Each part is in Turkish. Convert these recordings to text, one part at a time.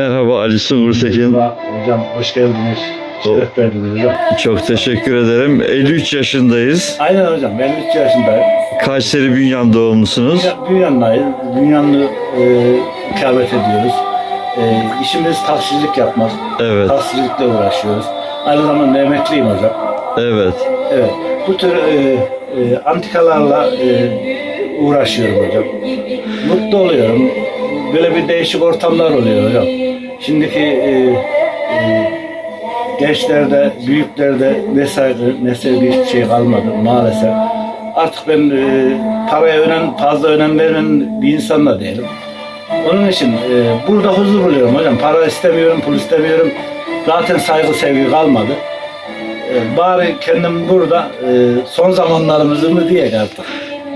Merhaba Ali Sungur Tekin. Hocam hoş geldiniz. Şeref verdiniz hocam. Çok teşekkür ederim. 53 yaşındayız. Aynen hocam ben 3 yaşındayım. Kayseri Bünyan doğumlusunuz. Dünya- Dünyanlayız. Dünyanlı e, ikamet ediyoruz. E, işimiz taksicilik yapmak. Evet, Taksicilikle uğraşıyoruz. Aynı zamanda emekliyim hocam. evet. Evet. Bu tür e, e, antikalarla e, uğraşıyorum hocam. Mutlu oluyorum. Böyle bir değişik ortamlar oluyor hocam. Şimdiki e, e, gençlerde, büyüklerde ne saygı, ne sevgi hiçbir şey kalmadı maalesef. Artık ben e, paraya önem, fazla önem veren bir insan da değilim. Onun için e, burada huzur buluyorum hocam. Para istemiyorum, pul istemiyorum. Zaten saygı, sevgi kalmadı. E, bari kendim burada e, son zamanlarımızı mı diye artık.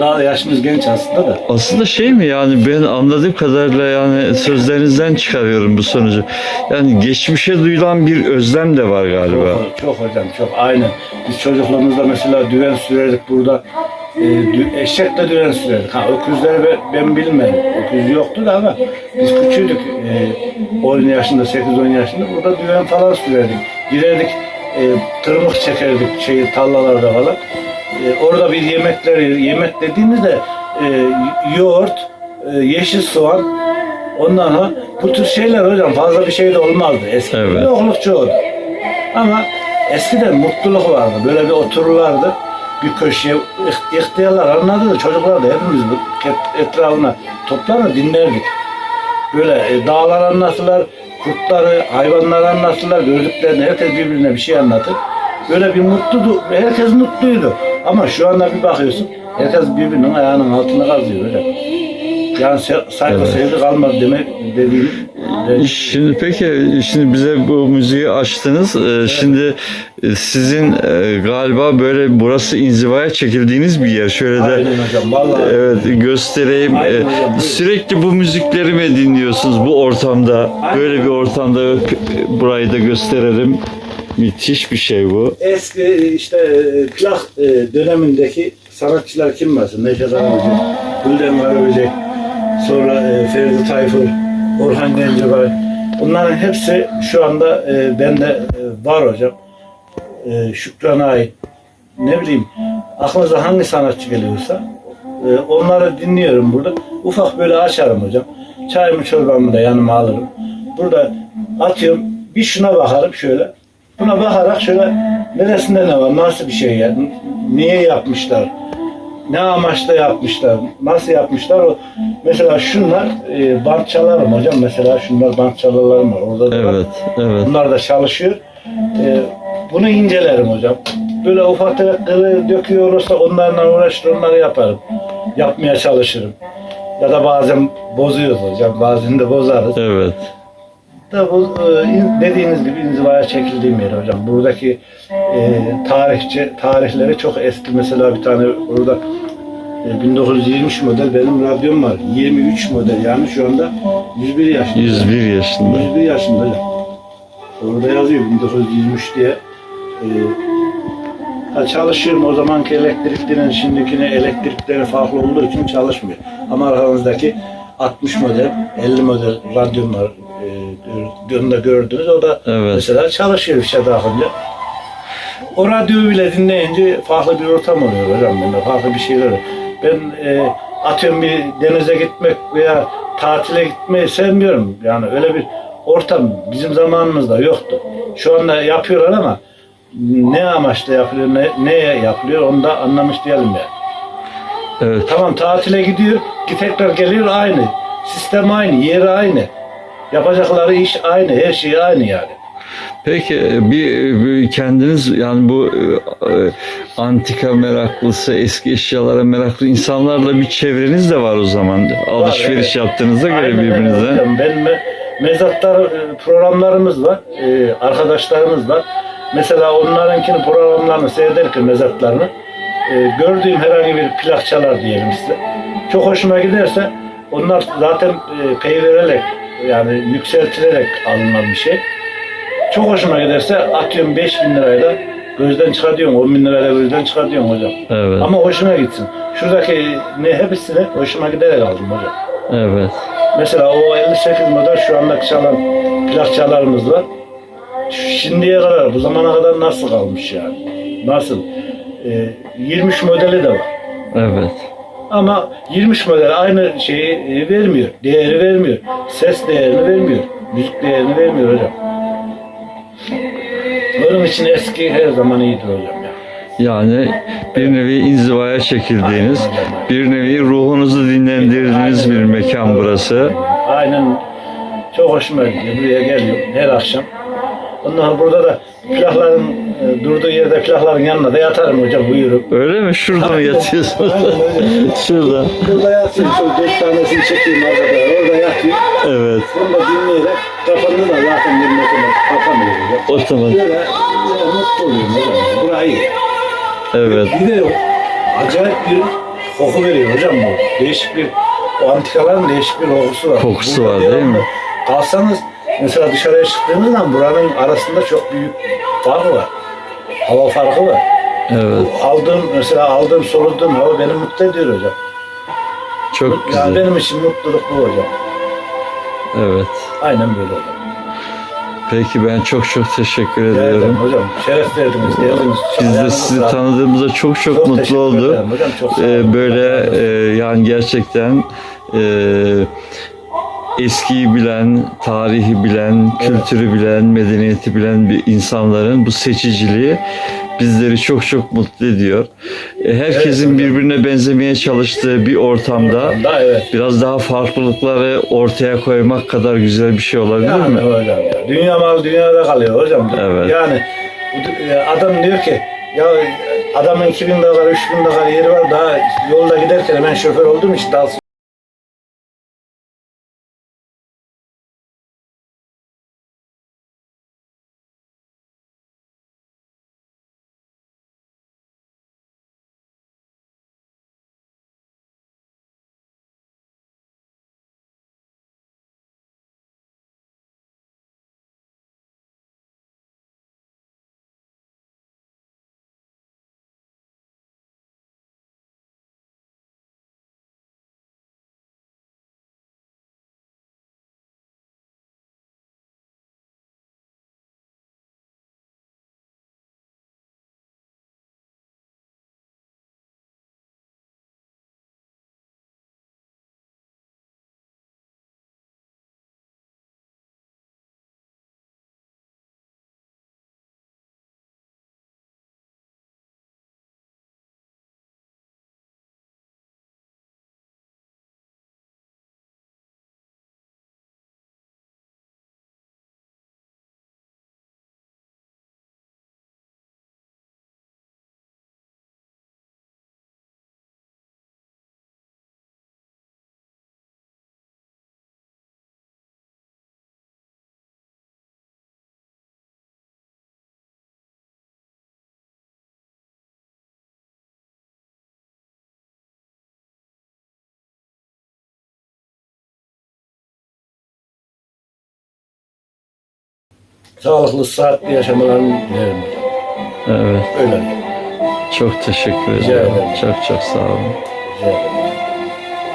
Daha yaşımız genç aslında da. Aslında şey mi yani ben anladığım kadarıyla yani sözlerinizden çıkarıyorum bu sonucu. Yani geçmişe duyulan bir özlem de var galiba. Çok, çok hocam çok aynen. Biz çocukluğumuzda mesela düven sürerdik burada. E, eşekle düven sürerdik. Ha, öküzleri ben, ben bilmem. Öküz yoktu da ama biz küçüydük. E, 10 yaşında, 8-10 yaşında burada düven falan sürerdik. Girerdik, e, tırmık çekerdik şey tarlalarda falan. E, orada bir yemekleri, yemek dediğimizde e, yoğurt, e, yeşil soğan, ondan sonra bu tür şeyler hocam fazla bir şey de olmazdı. Eskiden Evet. yokluk çoğuldu. Ama eskiden mutluluk vardı. Böyle bir otururlardı. Bir köşeye iht- ihtiyarlar anladı da çocuklar da hepimiz etrafına toplanır dinlerdik. Böyle e, dağlar anlatırlar, kurtları, hayvanları anlatırlar, gördüklerini herkes birbirine bir şey anlatır. Böyle bir mutluydu, herkes mutluydu. Ama şu anda bir bakıyorsun, herkes birbirinin ayağının altına kazıyor öyle. Yani saygı Evet. sevgi kalmadı demek dediğim. Şimdi peki şimdi bize bu müziği açtınız. Ee, Şimdi e, sizin e, galiba böyle burası inzivaya çekildiğiniz bir yer. Şöyle de Aynen hocam, vallahi. Evet göstereyim. Aynen Ee, hocam. Sürekli bu müzikleri mi dinliyorsunuz bu ortamda? Aynen. Böyle bir ortamda e, burayı da gösterelim. Müthiş bir şey bu. Eski işte e, plak e, dönemindeki sanatçılar kim varsa Neşet Arnavutcu, Gülden Karaböcek, sonra e, Ferdi Tayfur, Orhan Gencebay. Bunların hepsi şu anda e, bende e, var hocam. E, Şükran Ay, ne bileyim aklınıza hangi sanatçı geliyorsa e, onları dinliyorum burada. Ufak böyle açarım hocam. Çayımı çorbamı da yanıma alırım. Burada atıyorum bir şuna bakarım şöyle. Buna bakarak şöyle neresinde ne var, nasıl bir şey ya, niye yapmışlar, ne amaçla yapmışlar, nasıl yapmışlar. O, mesela şunlar e, bant çalarım hocam. Mesela şunlar bant çalarlarım var. Orada da var. Evet, evet. Bunlar da çalışıyor. Ee, bunu incelerim hocam. Böyle ufak tefek kırı döküyor olursa onlarla uğraşır onları yaparım. Yapmaya çalışırım. Ya da bazen bozuyoruz hocam. Bazen de bozarız. Evet. Da bu e, in- dediğiniz gibi inzivaya çekildiğim yer hocam. Buradaki e, tarihçi tarihleri çok eski. Mesela bir tane orada e, 1923 model benim radyom var. 23 model yani şu anda 101 yaşında. 101 yaşında. 101 yaşında hocam. Orada yazıyor 1923 diye. Ee, ha çalışıyorum o zamanki elektriklerin şimdikine elektrikleri farklı olduğu için çalışmıyor. Ama aramızdaki 60 model, 50 model radyom gör- gördünüz. O da Evet. mesela çalışıyor fişe takınca. O radyoyu bile dinleyince farklı bir ortam oluyor hocam bende. Farklı bir şeyler oluyor. Ben e, atıyorum bir denize gitmek veya tatile gitmeyi sevmiyorum. Yani öyle bir ortam bizim zamanımızda yoktu. Şu anda yapıyorlar ama ne amaçla yapılıyor, ne, neye yapılıyor onu da anlamış diyelim yani. Evet. Tamam tatile gidiyor, ki tekrar geliyor aynı. Sistem aynı, yeri aynı. Yapacakları iş aynı, her şey aynı yani. Peki e, bir, bir kendiniz yani bu e, e, antika meraklısı, eski eşyalara meraklı insanlarla bir çevreniz de var o zaman. Alışveriş evet. yaptığınıza göre Aynen birbirinize. Ben me- mezatlar e, programlarımız var. E, arkadaşlarımız var. Mesela onlarınkini programlarını seyrederken mezatlarını e, gördüğüm herhangi bir plak çalar diyelim size. Çok hoşuma giderse onlar zaten e, pay vererek yani yükseltilerek alınan bir şey. Çok hoşuma giderse atıyorum 5000 lirayla gözden çıkartıyorum. 10 bin lirayla gözden çıkartıyorum hocam. Evet. Ama hoşuma gitsin. Şuradaki ne hepsini hoşuma giderek aldım hocam. Evet. Mesela o 58 model şu andaki çalan plakçalarımız var. Şimdiye kadar, bu zamana kadar nasıl kalmış yani? Nasıl? Ee, 23 modeli de var. Evet. Ama 23 model aynı şeyi e, vermiyor. Değeri vermiyor. Ses değerini vermiyor. Müzik değerini vermiyor hocam. Onun için eski her zaman iyidir hocam ya. Yani bir nevi inzivaya çekildiğiniz, bir nevi ruhunuzu dinlendirdiğiniz bir mekan burası. Aynen. Çok hoşuma gidiyor. Buraya geliyorum her akşam. Ondan burada da plakların e, durduğu yerde plakların yanına da yatarım hocam buyurun. Öyle mi? Şurada mı yatıyorsunuz? Şurada. Burada yatayım. Şöyle beş tanesini çekeyim arkada. Orada yatayım. Evet. Bunu da dinleyerek kapandı da zaten bir mekanı kapanıyor hocam. Otomatik. Böyle, böyle mutlu oluyorum hocam. Burayı. Evet. Bir de acayip bir koku veriyor hocam bu. Değişik bir, o antikaların değişik bir kokusu var. Kokusu var, değil mi? Kalsanız mesela dışarıya çıktığınız zaman buranın arasında çok büyük fark var. Hava farkı var. Evet. Aldığım mesela aldığım soluduğum hava beni mutlu ediyor hocam. Çok Yani güzel. benim için mutluluk bu hocam. Evet. Aynen böyle hocam. Peki ben çok çok teşekkür ederim ediyorum. hocam. Şeref verdiniz, geldiniz. Biz de sizi tanıdığımıza çok çok, mutlu teşekkür olduk. ederim Hocam çok sağ Ee, böyle e, yani gerçekten e, eskiyi bilen, tarihi bilen, kültürü bilen, medeniyeti bilen bir insanların bu seçiciliği bizleri çok çok mutlu ediyor. E, herkesin birbirine benzemeye çalıştığı bir ortamda biraz daha farklılıkları ortaya koymak kadar güzel bir şey olabilir Yani mi? hocam ya. Dünya mal dünyada kalıyor hocam. Evet. Yani e, adam diyor ki ya adamın 2000 dakika 3000 dakika yeri var daha yolda giderken ben şoför olduğum için daha sağlıklı, sıhhatli yaşamalarını dilerim. Evet. Öyle. Çok teşekkür ederim. ederim. Çok çok sağ olun. Rica ederim.